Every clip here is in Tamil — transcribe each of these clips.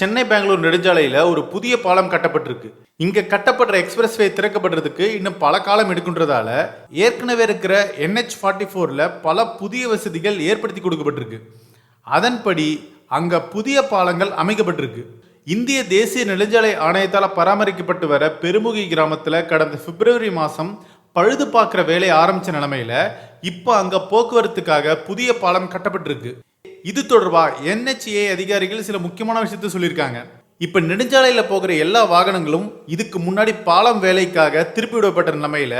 சென்னை பெங்களூர் நெடுஞ்சாலையில் ஒரு புதிய பாலம் கட்டப்பட்டிருக்கு. இங்கே கட்டப்படுற எக்ஸ்பிரஸ் வே திறக்கப்படுறதுக்கு இன்னும் பல காலம் எடுக்கின்றதால ஏற்கனவே இருக்கிற என்ஹெச் ஃபார்ட்டி ஃபோரில் பல புதிய வசதிகள் ஏற்படுத்தி கொடுக்கப்பட்டிருக்கு. அதன்படி அங்கே புதிய பாலங்கள் அமைக்கப்பட்டிருக்கு. இந்திய தேசிய நெடுஞ்சாலை ஆணையத்தால் பராமரிக்கப்பட்டு வர பெருமுகி கிராமத்தில் கடந்த பிப்ரவரி மாதம் பழுது பார்க்குற வேலை ஆரம்பிச்ச நிலமையில் இப்போ அங்கே போக்குவரத்துக்காக புதிய பாலம் கட்டப்பட்டிருக்கு. இது தொடர்பாக என்ஹெச்ஏ அதிகாரிகள் சில முக்கியமான விஷயத்த சொல்லியிருக்காங்க. இப்ப நெடுஞ்சாலையில் போகிற எல்லா வாகனங்களும் இதுக்கு முன்னாடி பாலம் வேலைக்காக திருப்பி விடப்பட்ட நிலைமையில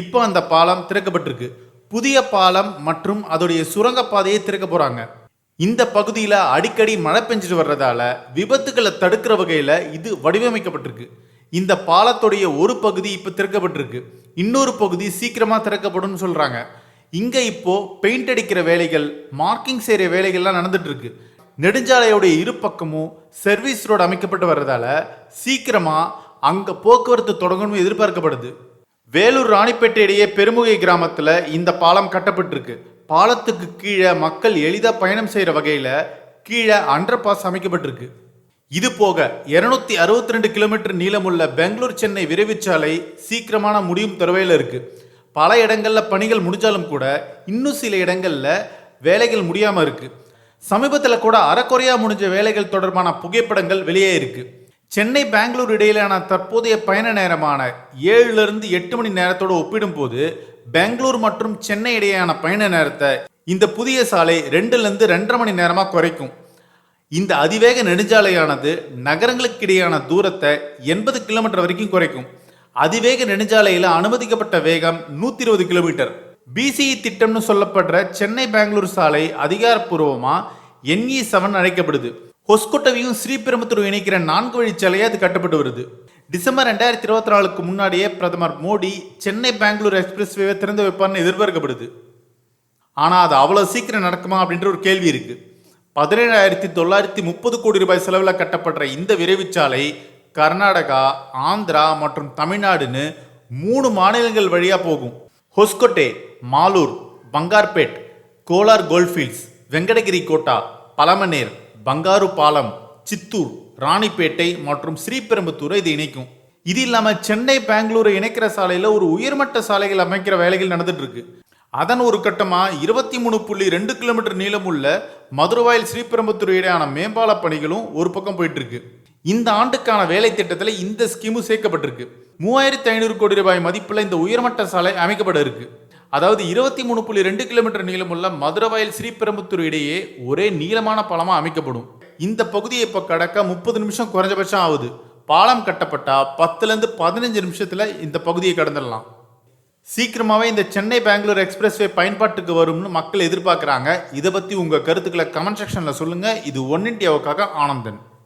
இப்போ அந்த பாலம் திறக்கப்பட்டிருக்கு. புதிய பாலம் மற்றும் அதோடைய சுரங்கப்பாதையை திறக்க போறாங்க. இந்த பகுதியில் அடிக்கடி மழை பெஞ்சிட்டு வர்றதால விபத்துகளை தடுக்கிற வகையில் இது வடிவமைக்கப்பட்டிருக்கு. இந்த பாலத்துடைய ஒரு பகுதி இப்போ திறக்கப்பட்டிருக்கு. இன்னொரு பகுதி சீக்கிரமாக திறக்கப்படும் சொல்கிறாங்க இங்கே இப்போ பெயிண்ட் அடிக்கிற வேலைகள் மார்க்கிங் செய்கிற வேலைகள்லாம் நடந்துட்டு இருக்கு நெடுஞ்சாலையோடைய இரு பக்கமும் சர்வீஸ் ரோடு அமைக்கப்பட்டு வர்றதால சீக்கிரமாக அங்கே போக்குவரத்து தொடங்கணும் எதிர்பார்க்கப்படுது. வேலூர் ராணிப்பேட்டை இடையே பெருமுகை கிராமத்துல இந்த பாலம் கட்டப்பட்டிருக்கு. பாலத்துக்கு கீழே மக்கள் எளிதாக பயணம் செய்கிற வகையில் கீழே அண்டர் பாஸ் அமைக்கப்பட்டிருக்கு. இது போக 262 அறுபத்தி ரெண்டு கிலோமீட்டர் நீளமுள்ள பெங்களூர் சென்னை விரைவுச்சாலை சீக்கிரமான முடியும் தருவையில் இருக்குது பல இடங்களில் பணிகள் முடிஞ்சாலும் கூட இன்னும் சில இடங்களில் வேலைகள் முடியாமல் இருக்குது சமீபத்தில் கூட அறக்குறையாக முடிஞ்ச வேலைகள் தொடர்பான புகைப்படங்கள் வெளியே இருக்குது சென்னை பெங்களூர் இடையிலான தற்போதைய பயண நேரமான ஏழுலேருந்து எட்டு மணி நேரத்தோடு ஒப்பிடும்போது பெங்களூர் மற்றும் சென்னை இடையேயான பயண நேரத்தை இந்த புதிய சாலை ரெண்டுலேருந்து ரெண்டரை மணி நேரமாக குறைக்கும். இந்த அதிவேக நெடுஞ்சாலையானது நகரங்களுக்கு இடையான தூரத்தை எண்பது கிலோமீட்டர் வரைக்கும் குறைக்கும். அதிவேக நெடுஞ்சாலையில் அனுமதிக்கப்பட்ட வேகம் நூத்தி இருபது கிலோமீட்டர் பிசிஇ திட்டம்னு சொல்லப்படுற சென்னை பெங்களூர் சாலை அதிகாரப்பூர்வமா என்இ செவன் அழைக்கப்படுது. ஹொஸ்கோட்டவையும் ஸ்ரீபெரும்புத்தூர் இணைக்கிற நான்கு வழிச்சாலையை அது கட்டப்பட்டு வருது. டிசம்பர் ரெண்டாயிரத்தி இருபத்தி நாலுக்கு முன்னாடியே பிரதமர் மோடி சென்னை பெங்களூர் எக்ஸ்பிரஸ் வேவை திறந்து வைப்பார்னு எதிர்பார்க்கப்படுது. ஆனால் அது அவ்வளோ சீக்கிரம் நடக்குமா அப்படின்ற ஒரு கேள்வி இருக்கு. பதினேழாயிரத்தி தொள்ளாயிரத்தி முப்பது கோடி ரூபாய் செலவில் கட்டப்படுற இந்த விரைவுச்சாலை கர்நாடகா ஆந்திரா மற்றும் தமிழ்நாடுன்னு மூணு மாநிலங்கள் வழியாக போகும். ஹொஸ்கோட்டே மாலூர் பங்கார்பேட் கோலார் கோல்ஃபீல்ட்ஸ் வெங்கடகிரி கோட்டா பலமனேர் பங்காரு பாலம் சித்தூர் ராணிப்பேட்டை மற்றும் ஸ்ரீபெரும்புத்தூரை இது இணைக்கும். இது இல்லாமல் சென்னை பெங்களூரை இணைக்கிற சாலையில் ஒரு உயர்மட்ட சாலைகள் அமைக்கிற வேலைகள் நடந்துட்டு இருக்கு அதன் ஒரு கட்டமாக இருபத்தி மூணு புள்ளி ரெண்டு கிலோமீட்டர் நீளமுள்ள மதுரவாயில் ஸ்ரீபெரும்புத்தூர் இடையான மேம்பால பணிகளும் ஒரு பக்கம் போயிட்டு இருக்கு இந்த ஆண்டுக்கான வேலை திட்டத்தில் இந்த ஸ்கீமும் சேர்க்கப்பட்டிருக்கு. மூவாயிரத்தி ஐநூறு கோடி ரூபாய் மதிப்புள்ள இந்த உயர்மட்ட சாலை அமைக்கப்பட இருக்கு அதாவது இருபத்தி மூணு புள்ளி ரெண்டு கிலோமீட்டர் நீளமுள்ள மதுரவாயில் ஸ்ரீபெரும்புத்தூர் இடையே ஒரே நீளமான பாலமாக அமைக்கப்படும். இந்த பகுதியை இப்போ கடக்க முப்பது நிமிஷம் குறைஞ்சபட்சம் ஆகுது. பாலம் கட்டப்பட்டா பத்துலேருந்து பதினஞ்சு நிமிஷத்தில் இந்த பகுதியை கடந்துடலாம். சீக்கிரமாகவே இந்த சென்னை பெங்களூர் எக்ஸ்பிரஸ்வே பயன்பாட்டுக்கு வரும்னு மக்கள் எதிர்பார்க்குறாங்க. இதை பற்றி உங்கள் கருத்துக்களை கமெண்ட் செக்ஷனில் சொல்லுங்கள் இது ஒன் இண்டியாவுக்காக ஆனந்தன்.